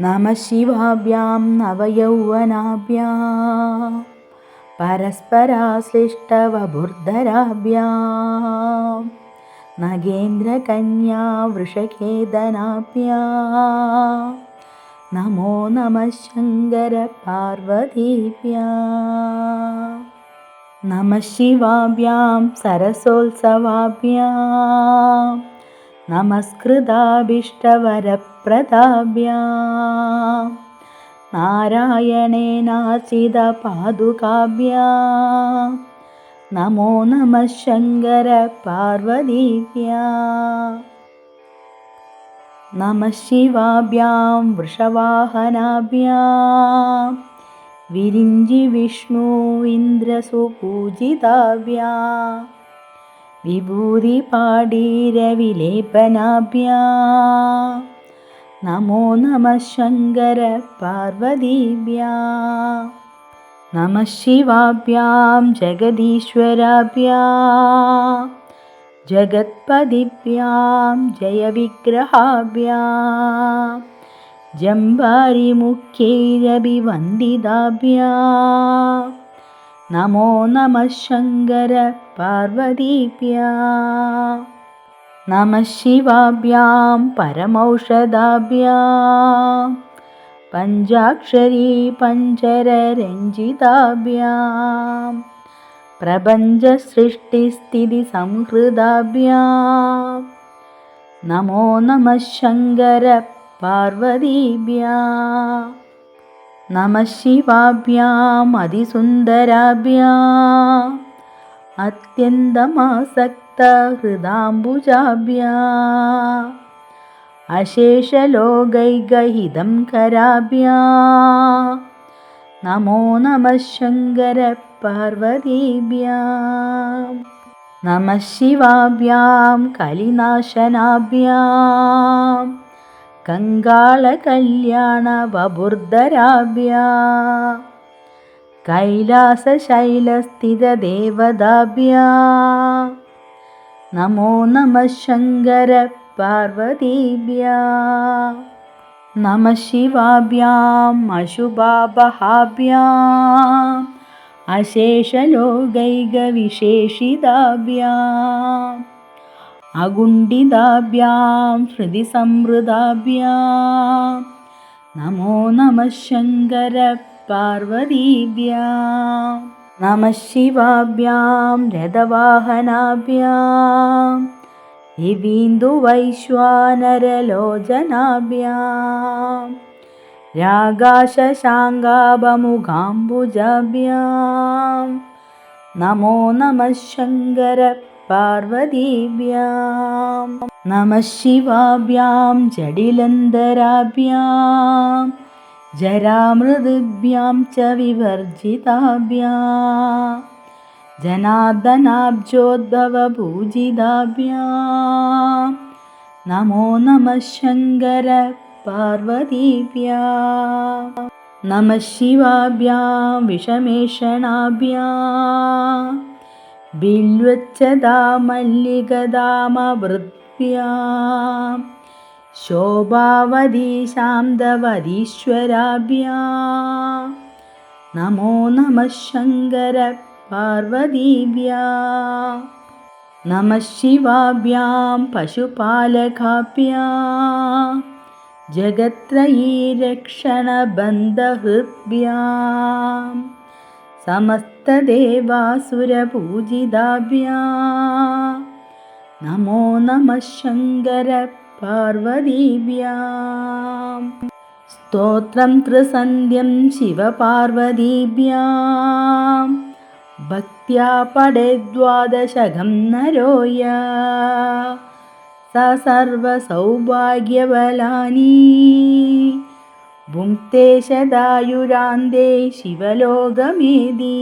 नमः शिवाभ्यां नवयौवनाभ्यां परस्पराश्लिष्टवभुर्धराभ्यां नगेन्द्रकन्या वृषखेदनाभ्यां नमो नमः शङ्करपार्वतीभ्या नमः शिवाभ्यां सरसोत्सवाभ्याम् സരസോത്സവാഭ്യാം നമസ്കൃതാഭിഷ്ടവരപ്രദാഭ്യാ നാരായണേനാചിതപാദുകാഭ്യാ നമോ നമ ശങ്കര പാർവതീഭ്യാ നമ ശിവാഭ്യാം വിരിഞ്ചി വിഷ്ണു ഇന്ദ്രസുപൂജിതാഭ്യാ. വിഭൂതിപാടീരവിലേപനാഭ്യാ നമോ നമ ശങ്കര പാർവതീഭ്യാ. നമ ശിവാഭ്യാം ജഗദീശ്വരാഭ്യാ. ജഗത്പതിഭ്യാം ജയവിഗ്രഹാഭ്യാ. ജംബാരിമുഖ്യൈരഭിവന്ദിതാഭ്യാ നമോ നമ ശങ്കര പാർവതീഭ്യാ നമ ശിവാഭ്യാം പരമൗഷധാഭ്യാ. പഞ്ചാക്ഷരീ പഞ്ചരരഞ്ജിതാഭ്യാ പ്രപഞ്ചസൃഷ്ടിസ്ഥിതി സംഹൃതാഭ്യാ. നമോ നമ ശങ്കര പാർവതീഭ്യാ നമ ശിവാഭ്യാം അതിസുന്ദരാഭ്യാ. അത്യന്തമാസക്തഹൃദാംബുജാഭ്യാ അശേഷലോകൈകഹിതം കരാഭ്യാ. നമോ നമ ശങ്കര പാർവതീഭ്യാം. നമ ശിവാഭ്യാം കലിനാശനാഭ്യാം. കങ്കാളകല്യാണവബുർധരാഭ്യാ കൈലാസശൈലസ്ഥിതദേവതാഭ്യാ നമോ നമ ശങ്കര പാർവതീഭ്യാ. നമ ശിവാഭ്യാം അശുഭാഭഹാഭ്യാം അശേഷലോകൈകവിശേഷിതാഭ്യാം അഗുണ്ഡിതാഭ്യാം ഹൃദിസംവൃതാഭ്യാം നമോ നമ ശങ്കര പാർവതീഭ്യാം. നമ ശിവാഭ്യാം രഥവാഹനാഭ്യാം. രവീന്ദുവൈശ്വാനരലോചനാഭ്യാം രാഗാശശാങ്കാഭമുഖാംബുജാഭ്യാം നമോ നമ ശങ്കര പാർവതീഭ്യാം. നമ ശിവാഭ്യാം ജഡിലന്തരാഭ്യാം ജരാമൃതിഭ്യാം ച വിവർജിതാഭ്യാ. ജനാർദ്ദനാബ്ജോദ്ഭവപൂജിതാഭ്യാ. നമോ നമ ശങ്കര പാർവതീഭ്യാ. നമ ശിവാഭ്യാം വിഷമേഷണാഭ്യാ. ബില്വച്ചതാ ശോഭാവതി ശാന്തവതീശ്വരാഭ്യാ നമോ നമ ശങ്കര പാർവതീഭ്യാ. നമ ശിവാഭ്യാം പശുപാലകാഭ്യാ. ജഗത്രയീരക്ഷണബന്ധഹൃദ്ഭ്യാ. സമസ്തദേവാസുരപൂജിതാഭ്യാ. നമോ നമ ശങ്കര പാർവതീഭ്യാ സ്തോത്രം ത്രിസന്ധ്യം ശിവപാർവതീഭ്യാ. ഭക്യാ പടേദ്വാദശകം നരോയ. സ സർവസൗഭാഗ്യബലാനി ഭുങ്ക്തേ ശതായുരാന്തേ ശിവലോകമേദീ